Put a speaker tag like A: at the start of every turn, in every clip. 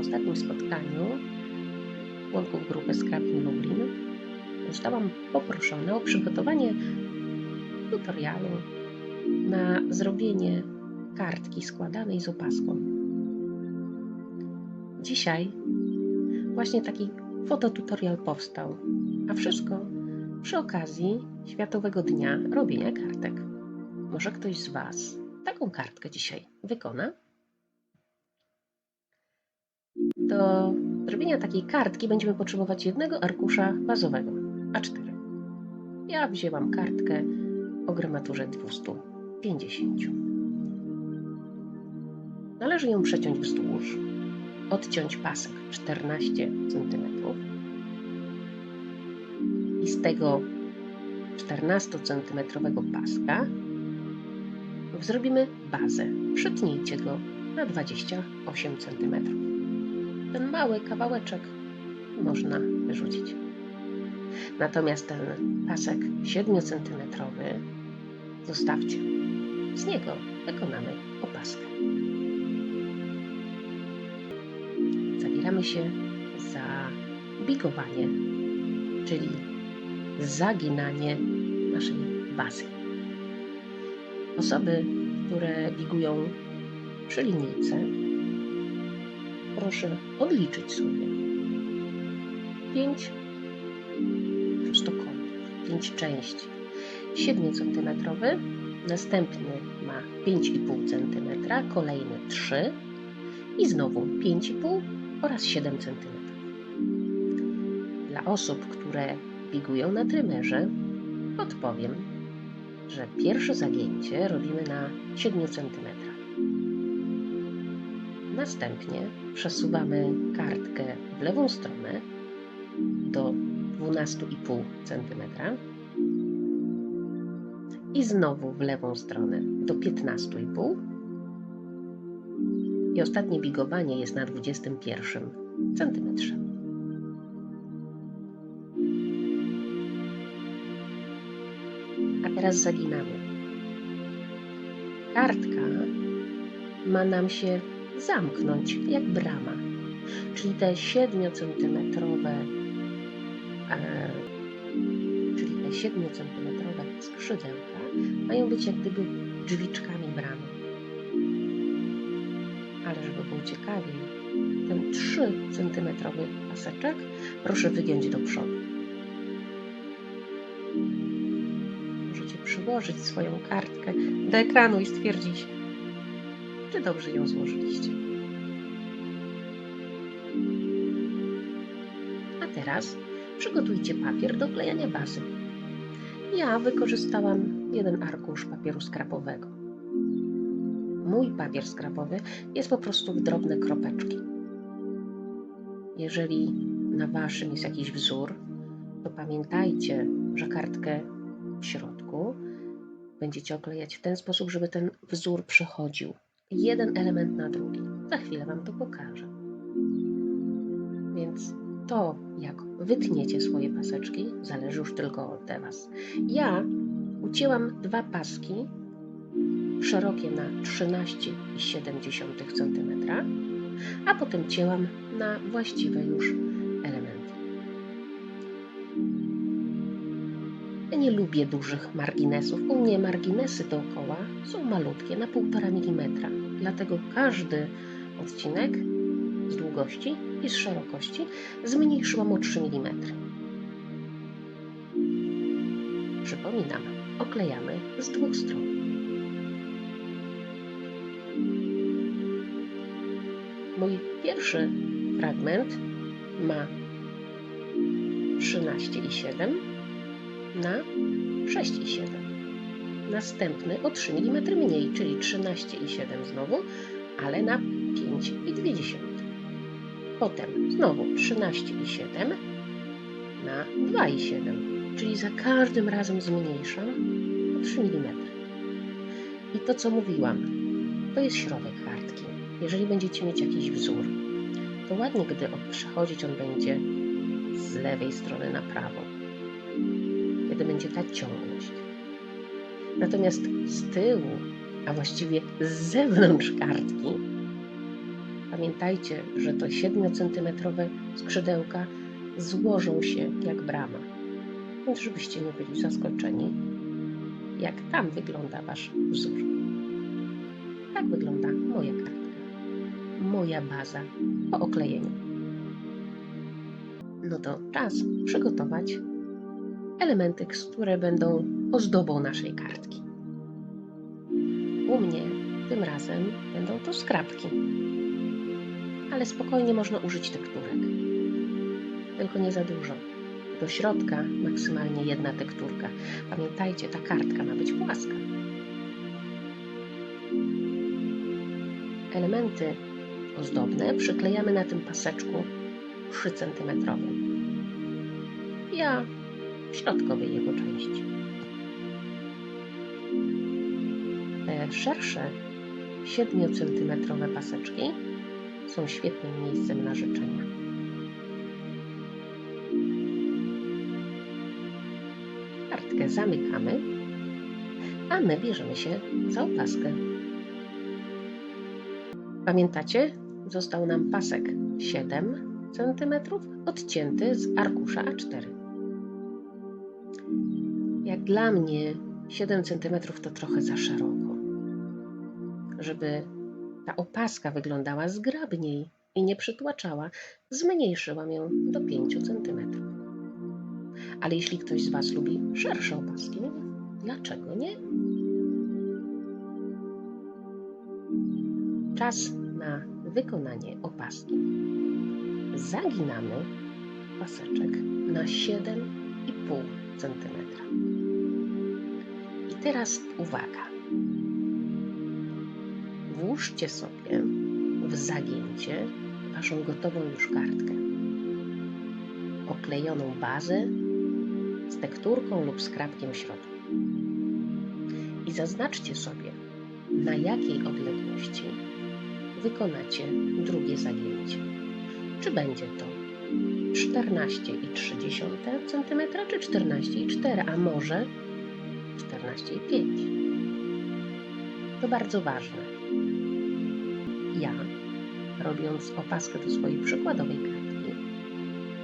A: ostatnim spotkaniu członków grupy Scrapping Lublin zostałam poproszona o przygotowanie tutorialu na zrobienie kartki składanej z opaską. Dzisiaj właśnie taki fototutorial powstał, a wszystko przy okazji Światowego Dnia Robienia Kartek. Może ktoś z Was taką kartkę dzisiaj wykona? Do zrobienia takiej kartki będziemy potrzebować jednego arkusza bazowego A4. Ja wzięłam kartkę o gramaturze 250. Należy ją przeciąć wzdłuż, odciąć pasek 14 cm i z tego 14 cm paska zrobimy bazę. Przytnijcie go na 28 cm. Ten mały kawałeczek można wyrzucić. Natomiast ten pasek 7 cm zostawcie. Z niego wykonamy opaskę. Zabieramy się za bigowanie, czyli zaginanie naszej bazy. Osoby, które bigują przy linijce, proszę odliczyć sobie 5 prostokątów, 5 części. 7 cm, następny ma 5,5 cm, kolejny 3 i znowu 5,5 oraz 7 cm. Dla osób, które bigują na trymerze, podpowiem, że pierwsze zagięcie robimy na 7 cm. Następnie przesuwamy kartkę w lewą stronę do 12,5 cm i znowu w lewą stronę do 15,5 i ostatnie bigowanie jest na 21 cm. A teraz zaginamy. Kartka ma nam się zamknąć jak brama, czyli te 7 cm e, czyli te 7 cm skrzydełka mają być jak gdyby drzwiczkami bramy. Ale żeby było ciekawiej, ten 3 cm paseczek proszę wygiąć do przodu. Możecie przyłożyć swoją kartkę do ekranu i stwierdzić, czy dobrze ją złożyliście. A teraz przygotujcie papier do klejania bazy. Ja wykorzystałam jeden arkusz papieru skrapowego. Mój papier skrapowy jest po prostu w drobne kropeczki. Jeżeli na waszym jest jakiś wzór, to pamiętajcie, że kartkę w środku będziecie oklejać w ten sposób, żeby ten wzór przechodził jeden element na drugi. Za chwilę Wam to pokażę. Więc to, jak wytniecie swoje paseczki, zależy już tylko od Was. Ja ucięłam dwa paski szerokie na 13,7 cm, a potem cięłam na właściwe już elementy. Nie lubię dużych marginesów. U mnie marginesy dookoła są malutkie, na 1,5 mm. Dlatego każdy odcinek z długości i z szerokości zmniejszyłam o 3 mm. Przypominam, oklejamy z dwóch stron. Mój pierwszy fragment ma 13,7 na 6,7. Następny o 3 mm mniej, czyli 13,7 znowu, ale na 5,2. Potem znowu 13,7 na 2,7, czyli za każdym razem zmniejszam o 3 mm. I to, co mówiłam, to jest środek kartki. Jeżeli będziecie mieć jakiś wzór, to ładnie, gdy przechodzić on będzie z lewej strony na prawą będzie ta ciągłość. Natomiast z tyłu, a właściwie z zewnątrz kartki, Pamiętajcie, że to 7-centymetrowe skrzydełka złożą się jak brama. Więc żebyście nie byli zaskoczeni, jak tam wygląda Wasz wzór. Tak wygląda moja kartka. Moja baza po oklejeniu. No to czas przygotować elementy, które będą ozdobą naszej kartki. U mnie tym razem będą to skrapki, ale spokojnie można użyć tekturek. Tylko nie za dużo. Do środka maksymalnie jedna tekturka. Pamiętajcie, ta kartka ma być płaska. Elementy ozdobne przyklejamy na tym paseczku 3 cm. Ja w środkowej jego części. Te szersze 7 cm paseczki są świetnym miejscem na życzenia. Kartkę zamykamy, a my bierzemy się za opaskę. Pamiętacie? Został nam pasek 7 cm odcięty z arkusza A4. Dla mnie 7 cm to trochę za szeroko. Żeby ta opaska wyglądała zgrabniej i nie przytłaczała, zmniejszyłam ją do 5 cm. Ale jeśli ktoś z Was lubi szersze opaski, dlaczego nie? Czas na wykonanie opaski. Zaginamy paseczek na 7,5 cm. Teraz uwaga. Włóżcie sobie w zagięcie Waszą gotową już kartkę. Oklejoną bazę z tekturką lub skrapkiem w środku. I zaznaczcie sobie, na jakiej odległości wykonacie drugie zagięcie. Czy będzie to 14,3 cm czy 14,4, a może 14,5. To bardzo ważne. Ja, robiąc opaskę do swojej przykładowej kartki,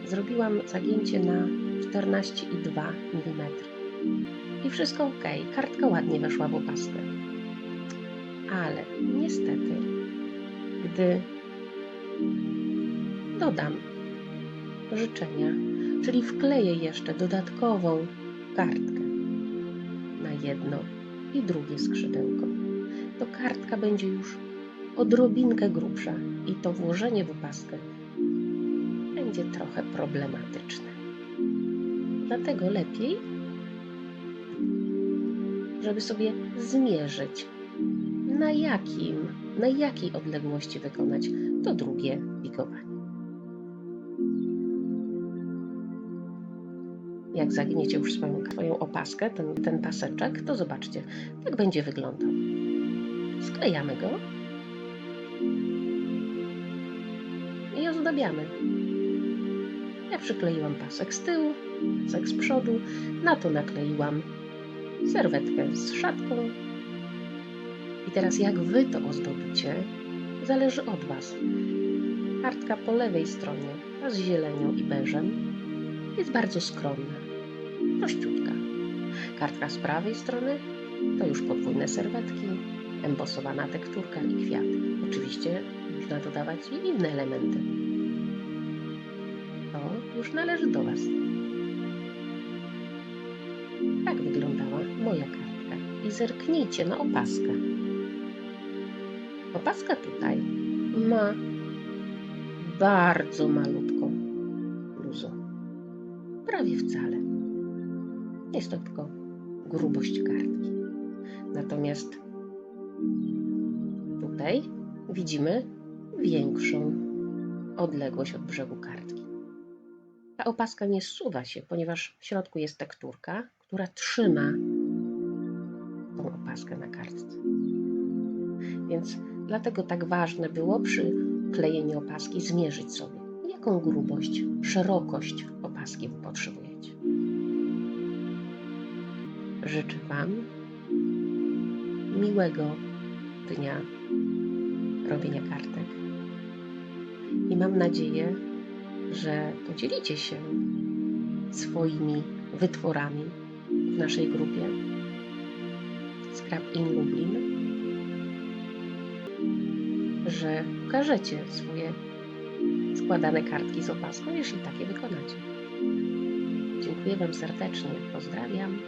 A: zrobiłam zagięcie na 14,2 mm. I wszystko ok, kartka ładnie weszła w opaskę. Ale niestety, gdy dodam życzenia, czyli wkleję jeszcze dodatkową kartkę jedno i drugie skrzydełko, to kartka będzie już odrobinkę grubsza i to włożenie w opaskę będzie trochę problematyczne. Dlatego lepiej, żeby sobie zmierzyć, na jakim, na jakiej odległości wykonać to drugie bigowanie. Jak zagniecie już swoją, swoją opaskę, ten, ten paseczek, to zobaczcie, jak będzie wyglądał. Sklejamy go i ozdabiamy. Ja przykleiłam pasek z tyłu, pasek z przodu, na to nakleiłam serwetkę z szatką. I teraz jak Wy to ozdobicie, zależy od Was. Kartka po lewej stronie, ta z zielenią i beżem, jest bardzo skromna, prościutka. Kartka z prawej strony to już podwójne serwetki, embosowana tekturka i kwiaty. Oczywiście można dodawać i inne elementy. To już należy do Was. Tak wyglądała moja kartka. I zerknijcie na opaskę. Opaska tutaj ma bardzo malutką luzą. Prawie wcale. Jest to tylko grubość kartki. Natomiast tutaj widzimy większą odległość od brzegu kartki. Ta opaska nie zsuwa się, ponieważ w środku jest tekturka, która trzyma tą opaskę na kartce. Więc dlatego tak ważne było przy klejeniu opaski zmierzyć sobie, jaką grubość, szerokość opaski Wy Życzę Wam miłego dnia robienia kartek i mam nadzieję, że podzielicie się swoimi wytworami w naszej grupie Scrap in Lublin, że pokażecie swoje składane kartki z opaską, jeśli takie wykonacie. Dziękuję Wam serdecznie, pozdrawiam.